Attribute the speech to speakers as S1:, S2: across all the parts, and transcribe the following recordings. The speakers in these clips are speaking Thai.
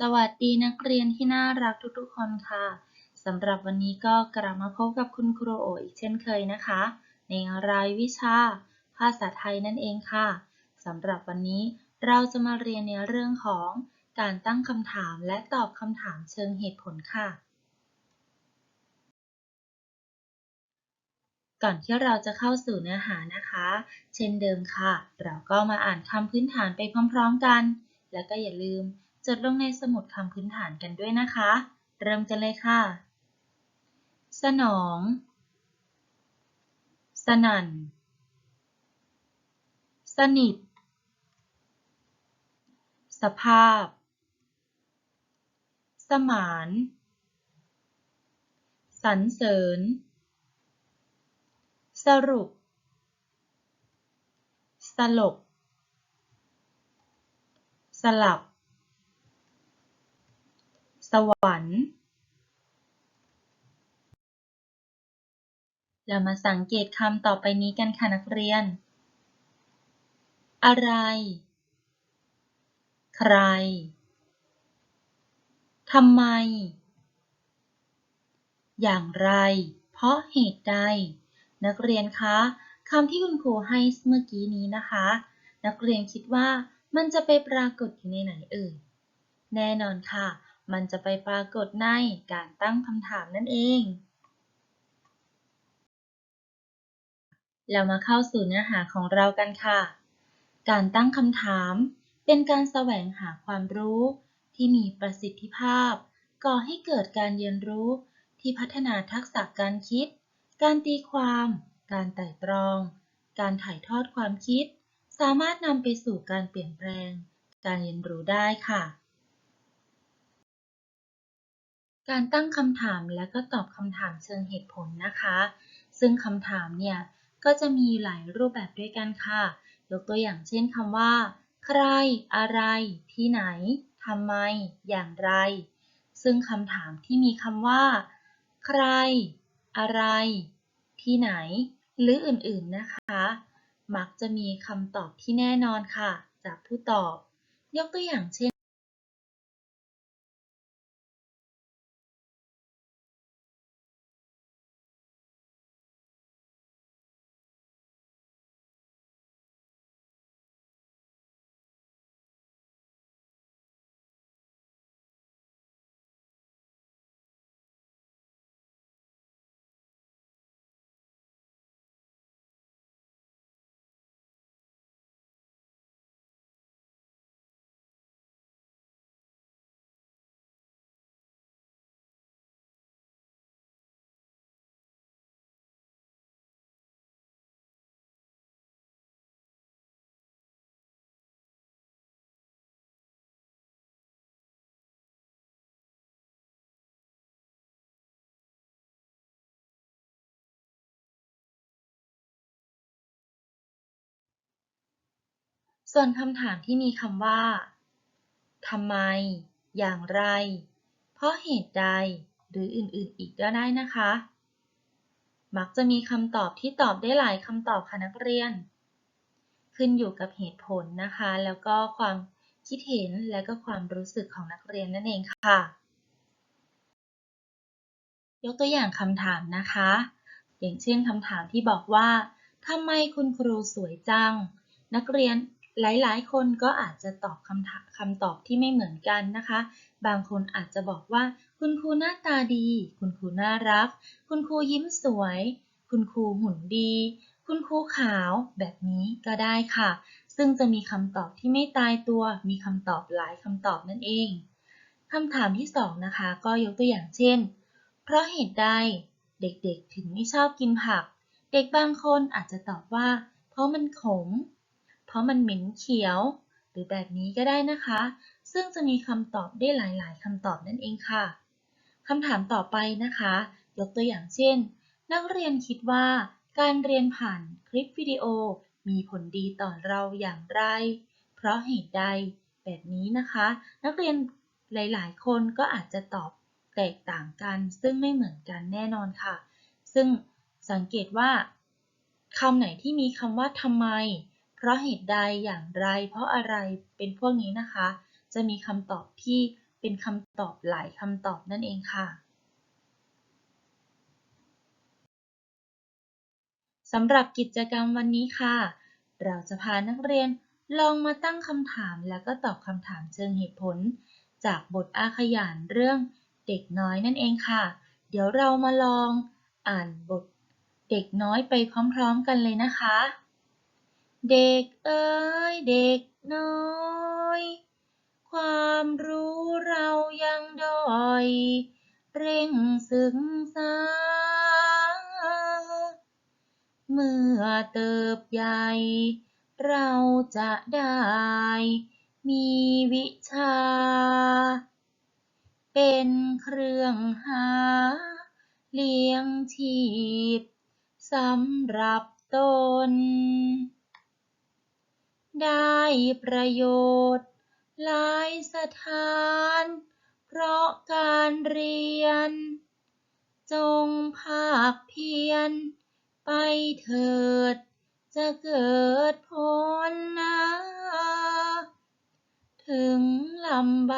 S1: สวัสดีนักเรียนที่น่ารักทุกๆคนค่ะสำหรับวันนี้ก็กลับมาพบกับคุณครูโออีกเช่นเคยนะคะ ในรายวิชา ภาษาไทยนั่นเองค่ะสำหรับวันนี้เราจะมาเรียนในเรื่องของการตั้งคำถามและตอบคำถามเชิงเหตุผลค่ะ ก่อนที่เราจะเข้าสู่เนื้อหานะคะ เช่นเดิมค่ะ เราก็มาอ่านคำพื้นฐานไปพร้อม ๆกัน แล้วก็อย่าลืม จดลงในสมุดคำพื้นฐานกันด้วยนะคะ เริ่มกันเลยค่ะ สนอง สนั่น สนิท สภาพ สมาน สรรเสริญ สรุป สลบ สลับ วรรค์ เรามาสังเกตคำต่อไปนี้กันค่ะนักเรียน อะไร ใคร ทำไม อย่างไร เพราะเหตุใด นักเรียนคะคำที่คุณครูให้เมื่อกี้นี้นะคะ นักเรียนคิดว่ามันจะไปปรากฏอยู่ในไหนเอ่ยแน่นอนค่ะ มันจะไปปรากฏในการตั้งคำถามนั่นเอง เรามาเข้าสู่เนื้อหาของเรากันค่ะ การตั้งคำถามเป็นการแสวงหาความรู้ที่มีประสิทธิภาพ ก่อให้เกิดการเรียนรู้ที่พัฒนาทักษะการคิด การตีความ การไต่ตรอง การถ่ายทอดความคิด สามารถนำไปสู่การเปลี่ยนแปลง การเรียนรู้ได้ค่ะ การตั้งคำถามและก็ตอบคำถามเชิงเหตุผลนะคะ ซึ่งคำถามเนี่ยก็จะมีหลายรูปแบบด้วยกันค่ะ ยกตัวอย่างเช่นคำว่า ใคร อะไร ที่ไหนทำไม อย่างไร ซึ่งคำถามที่มีคำว่า ใคร อะไร ที่ไหน หรืออื่นๆนะคะ มักจะมีคำตอบที่แน่นอนค่ะ จากผู้ตอบ ยกตัวอย่างเช่น ส่วนคำถามที่มีคำว่าทำไม อย่างไร เพราะเหตุใด หรืออื่นๆ อีกก็ได้นะคะ มักจะมีคำตอบที่ตอบได้หลายคำตอบค่ะนักเรียน ขึ้นอยู่กับเหตุผลนะคะ แล้วก็ความคิดเห็นและก็ความรู้สึกของนักเรียนนั่นเองค่ะ ยกตัวอย่างคำถามนะคะ อย่างเช่นคำถามที่บอกว่าทำไมคุณครูสวยจัง นักเรียน หลายๆ คนก็อาจจะตอบคำถามคำตอบที่ไม่เหมือนกันนะคะ บางคนอาจจะบอกว่า คุณครูหน้าตาดี คุณครูน่ารัก คุณครูยิ้มสวย คุณครูหุ่นดี คุณครูขาวแบบนี้ก็ได้ค่ะ ซึ่งจะมีคำตอบที่ไม่ตายตัว มีคำตอบหลายคำตอบนั่นเองคำถามที่สองนะคะ ก็ยกตัวอย่างเช่น เพราะเหตุใดเด็กๆ ถึงไม่ชอบกินผัก เด็กบางคนอาจจะตอบว่า เพราะมันขม ราะมันเหม็นเขียว หรือแบบนี้ก็ได้นะคะ ซึ่งจะมีคำตอบได้หลาย ๆคำตอบนั่นเองค่ะคำถามต่อไปนะคะ ยกตัวอย่างเช่น นักเรียนคิดว่าการเรียนผ่านคลิปวิดีโอมีผลดีต่อเราอย่างไร เพราะเหตุใด แบบนี้นะคะ นักเรียนหลาย ๆ คนก็อาจจะตอบแตกต่างกัน ซึ่งไม่เหมือนกันแน่นอนค่ะ ซึ่งสังเกตว่าคำไหนที่มีคำว่าทำไม เพราะเหตุใดอย่างไร เพราะอะไรเป็นพวกนี้นะคะ จะมีคำตอบที่เป็นคำตอบหลายคำตอบนั่นเองค่ะสำหรับกิจกรรมวันนี้ค่ะ เราจะพานักเรียนลองมาตั้งคำถามแล้วก็ตอบคำถามเชิงเหตุผล จากบทอาขยานเรื่องเด็กน้อยนั่นเองค่ะ เดี๋ยวเรามาลองอ่านบทเด็กน้อยไปพร้อมๆกันเลยนะคะ เด็กเอ้ยเด็กน้อย ความรู้เรายังด้อย เร่งศึกษา เมื่อเติบใหญ่ เราจะได้ มีวิชา เป็นเครื่องหา เลี้ยงชีพสำหรับตน ได้ประโยชน์หลายสถาน เพราะการเรียน จงภาคเพียรไปเถิด จะเกิดผลนะ ถึงลำบ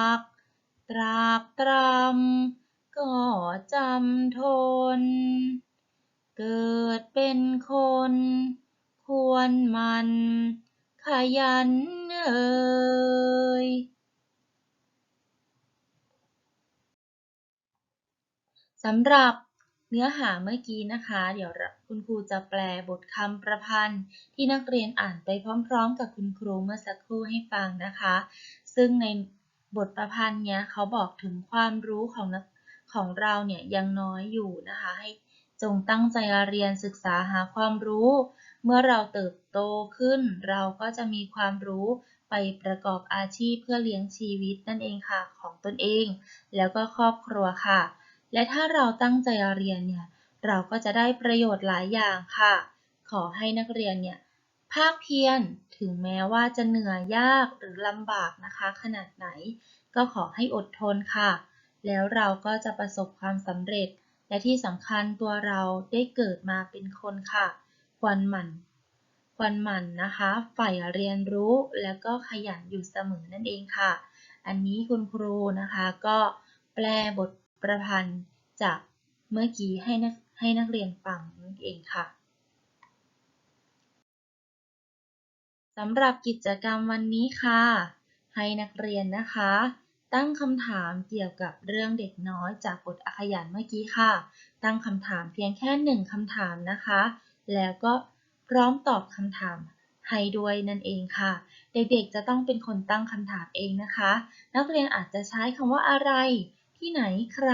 S1: าก ตรากตรำก็จำทน เกิดเป็นคนควรมัน ขยันเอ่ยสำหรับเนื้อหาเมื่อกี้นะคะ เดี๋ยวคุณครูจะแปลบทคำประพันธ์ ที่นักเรียนอ่านไปพร้อมๆ กับคุณครูเมื่อสักครู่ให้ฟังนะคะ ซึ่งในบทประพันธ์เนี้ยเขาบอกถึงความรู้ของนักของเราเนี่ยยังน้อยอยู่นะคะ ให้จงตั้งใจเรียนศึกษาหาความรู้ เมื่อเราเติบโตขึ้น เราก็จะมีความรู้ไปประกอบอาชีพเพื่อเลี้ยงชีวิตนั่นเองค่ะของตนเอง แล้วก็ครอบครัวค่ะ และถ้าเราตั้งใจเรียนเนี่ยเราก็จะได้ประโยชน์หลายอย่างค่ะ ขอให้นักเรียนเนี่ยภาคเพียรถึงแม้ว่าจะเหนื่อยยากหรือลำบากนะคะ ขนาดไหน ก็ขอให้อดทนค่ะ แล้วเราก็จะประสบความสำเร็จ และที่สำคัญตัวเราได้เกิดมาเป็นคนค่ะ ควรหมั่นควรหมั่นนะคะใฝ่เรียนรู้แล้วก็ขยันอยู่เสมอนั่นเองค่ะ อันนี้คุณครูนะคะก็แปลบทประพันธ์จากเมื่อกี้ให้นักให้นักเรียนฟังนั่นเองค่ะสำหรับกิจกรรมวันนี้ค่ะ ให้นักเรียนนะคะ ตั้งคำถามเกี่ยวกับเรื่องเด็กน้อยจากบทอขยานเมื่อกี้ค่ะ ตั้งคำถามเพียงแค่หนึ่งคำถามนะคะ แล้วก็พร้อมตอบคำถามให้ด้วยนั่นเองค่ะ เด็กๆจะต้องเป็นคนตั้งคำถามเองนะคะ นักเรียนอาจจะใช้คำว่าอะไร ที่ไหนใคร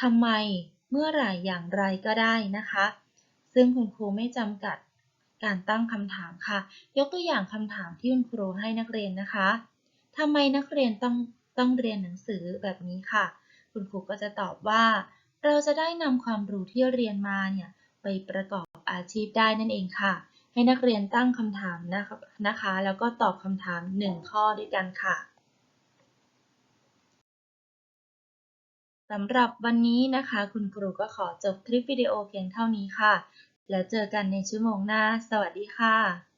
S1: ทำไมเมื่อไหร่อย่างไรก็ได้นะคะ ซึ่งคุณครูไม่จำกัดการตั้งคำถามค่ะ ยกตัวอย่างคำถามที่คุณครูให้นักเรียนนะคะทำไมนักเรียนต้องต้องเรียนหนังสือแบบนี้ค่ะ คุณครูก็จะตอบว่า เราจะได้นำความรู้ที่เรียนมาเนี่ยไปประกอบ อาชีพได้นั่นเองค่ะ ให้นักเรียนตั้งคำถามนะคะ แล้วก็ตอบคำถาม 1 ข้อด้วยกันค่ะสำหรับวันนี้นะคะ คุณครูก็ขอจบคลิปวิดีโอเพียงเท่านี้ค่ะ แล้วเจอกันในชั่วโมงหน้า สวัสดีค่ะ